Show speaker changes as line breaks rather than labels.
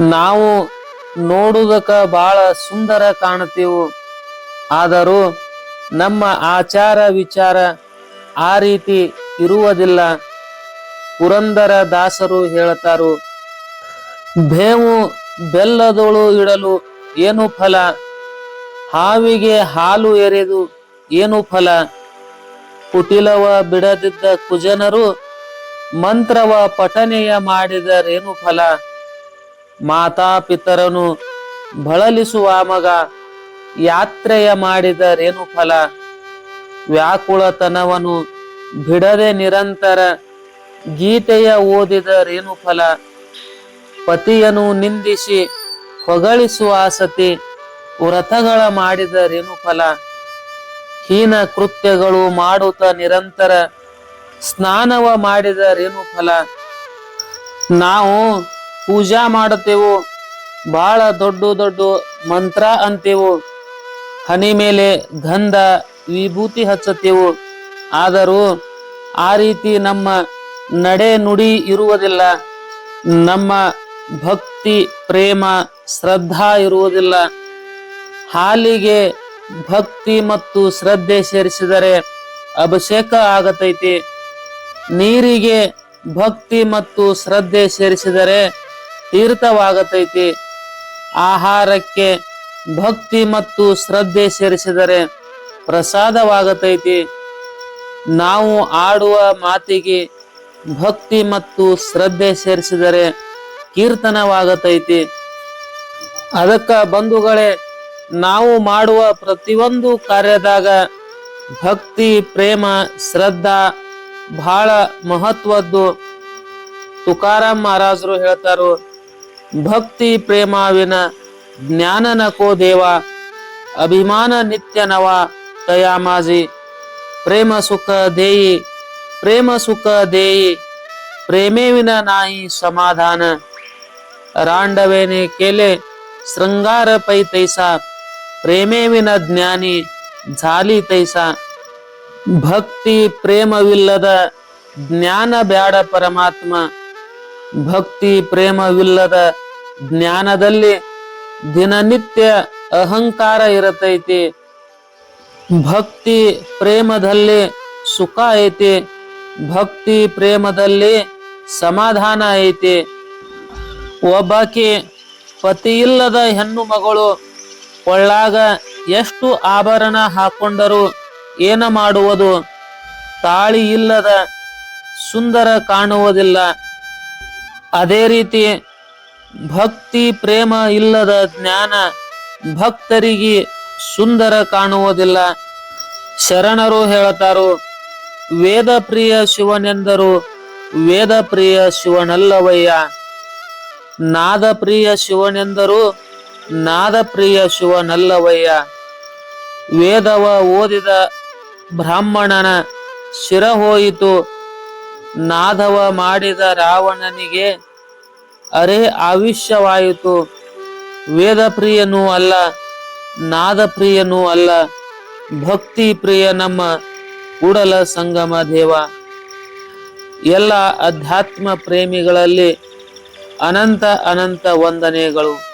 ನಾವು ನೋಡುವುದಕ್ಕ ಬಹಳ ಸುಂದರ ಕಾಣುತ್ತೇವು. ಆದರೂ ನಮ್ಮ ಆಚಾರ ವಿಚಾರ ಆ ರೀತಿ ಇರುವುದಿಲ್ಲ. ಪುರಂದರ ದಾಸರು ಹೇಳುತ್ತಾರು ಬೇವು ಬೆಲ್ಲದೊಳು ಇಡಲು ಏನು ಫಲ? ಹಾವಿಗೆ ಹಾಲು ಎರೆದು ಏನು ಫಲ? ಕುಟಿಲವ ಬಿಡದಿದ್ದ ಕುಜನರು ಮಂತ್ರವ ಪಠನೆಯ ಮಾಡಿದರೇನು ಫಲ? ಮಾತಾಪಿತರನು ಬಳಲಿಸುವ ಮಗ ಯಾತ್ರೆಯ ಮಾಡಿದರೇನು ಫಲ? ವ್ಯಾಕುಳತನವನು ಬಿಡದೆ ನಿರಂತರ ಗೀತೆಯ ಓದಿದರೇನು ಫಲ? ಪತಿಯನು ನಿಂದಿಸಿ ಹೊಗಳಿಸುವ ಸತಿ ವ್ರತಗಳ ಮಾಡಿದರೇನು ಫಲ? ಹೀನ ಕೃತ್ಯಗಳು ಮಾಡುತ್ತ ನಿರಂತರ ಸ್ನಾನವ ಮಾಡಿದರೇನು ಫಲ? ನಾವು ಪೂಜಾ ಮಾಡುತ್ತೇವು. ಬಹಳ ದೊಡ್ಡ ದೊಡ್ಡ ಮಂತ್ರ ಅಂತೇವು. ಹನಿ ಮೇಲೆ ಗಂಧ, ವಿಭೂತಿ ಹಚ್ಚುತ್ತೇವು. ಆದರೂ ಆ ರೀತಿ ನಮ್ಮ ನಡೆ ನುಡಿ ಇರುವುದಿಲ್ಲ. ನಮ್ಮ ಭಕ್ತಿ, ಪ್ರೇಮ, ಶ್ರದ್ಧಾ ಇರುವುದಿಲ್ಲ. ಹಾಲಿಗೆ ಭಕ್ತಿ ಮತ್ತು ಶ್ರದ್ಧೆ ಸೇರಿಸಿದರೆ ಅಭಿಷೇಕ ಆಗತೈತಿ. ನೀರಿಗೆ ಭಕ್ತಿ ಮತ್ತು ಶ್ರದ್ಧೆ ಸೇರಿಸಿದರೆ ತೀರ್ಥವಾಗತೈತಿ. ಆಹಾರಕ್ಕೆ ಭಕ್ತಿ ಮತ್ತು ಶ್ರದ್ಧೆ ಸೇರಿಸಿದರೆ ಪ್ರಸಾದವಾಗತೈತಿ. ನಾವು ಆಡುವ ಮಾತಿಗೆ ಭಕ್ತಿ ಮತ್ತು ಶ್ರದ್ಧೆ ಸೇರಿಸಿದರೆ ಕೀರ್ತನವಾಗತೈತಿ. ಅದಕ್ಕ ಬಂಧುಗಳೇ, ನಾವು ಮಾಡುವ ಪ್ರತಿಯೊಂದು ಕಾರ್ಯದಾಗ ಭಕ್ತಿ, ಪ್ರೇಮ, ಶ್ರದ್ಧಾ ಬಹಳ ಮಹತ್ವದ್ದು. ತುಕಾರಾಮ್ ಮಹಾರಾಜರು ಹೇಳ್ತಾರು ಭಕ್ತಿ ಪ್ರೇಮವಿನ ಜ್ಞಾನ ನಕೋ ದೇವ, ಅಭಿಮಾನ ನಿತ್ಯ ನವ ತಯಾಮಾಜಿ ಪ್ರೇಮ ಸುಖ ದೇಯಿ, ಪ್ರೇಮ ಸುಖ ದೇಯಿ, ಪ್ರೇಮೇ ವಿನ ನಾಯಿ ಸಮಾಧಾನ. ರಾಂಡವೇನೆ ಕೇಲೆ, ಶೃಂಗಾರ ಪೈ ತೈಸಾ, ಪ್ರೇಮೇ ವಿನ ಜ್ಞಾನಿ ಝಾಲಿ ತೈಸಾ. ಭಕ್ತಿ ಪ್ರೇಮವಿಲ್ಲದ ಜ್ಞಾನ ಬ್ಯಾಡ ಪರಮಾತ್ಮ, ಭಕ್ತಿ ಪ್ರೇಮವಿಲ್ಲದ ಜ್ಞಾನದಲ್ಲಿ ದಿನನಿತ್ಯ ಅಹಂಕಾರ ಇರತೈತಿ. ಭಕ್ತಿ ಪ್ರೇಮದಲ್ಲಿ ಸುಖ ಐತಿ. ಭಕ್ತಿ ಪ್ರೇಮದಲ್ಲಿ ಸಮಾಧಾನ ಐತಿ. ಒಬ್ಬಾಕಿ ಪತಿ ಇಲ್ಲದ ಹೆಣ್ಣು ಮಗಳು ಒಳ್ಳಾಗ ಎಷ್ಟು ಆಭರಣ ಹಾಕೊಂಡರೂ ಏನ ಮಾಡುವುದು? ತಾಳಿ ಇಲ್ಲದ ಸುಂದರ ಕಾಣುವುದಿಲ್ಲ. ಅದೇ ರೀತಿ ಭಕ್ತಿ ಪ್ರೇಮ ಇಲ್ಲದ ಜ್ಞಾನ ಭಕ್ತರಿಗೆ ಸುಂದರ ಕಾಣುವುದಿಲ್ಲ. ಶರಣರು ಹೇಳ್ತಾರು, ವೇದ ಪ್ರಿಯ ಶಿವನೆಂದರು, ವೇದ ಪ್ರಿಯ ಶಿವನಲ್ಲವಯ್ಯ. ನಾದ ಪ್ರಿಯ ಶಿವನೆಂದರು, ನಾದ ಪ್ರಿಯ ಶಿವನಲ್ಲವಯ್ಯ. ವೇದವ ಓದಿದ ಬ್ರಾಹ್ಮಣನ ಶಿರ ಹೋಯಿತು. ನಾದವ ಮಾಡಿದ ರಾವಣನಿಗೆ ಅರೆ ಆವಿಷ್ಯವಾಯಿತು. ವೇದ ಪ್ರಿಯನೂ ಅಲ್ಲ ನಾದ ಪ್ರಿಯನೂ ಅಲ್ಲ ಭಕ್ತಿ ಪ್ರಿಯ ನಮ್ಮ ಕೂಡಲ ಸಂಗಮ ದೇವ. ಎಲ್ಲ ಅಧ್ಯಾತ್ಮ ಪ್ರೇಮಿಗಳಲ್ಲಿ ಅನಂತ ಅನಂತ ವಂದನೆಗಳು.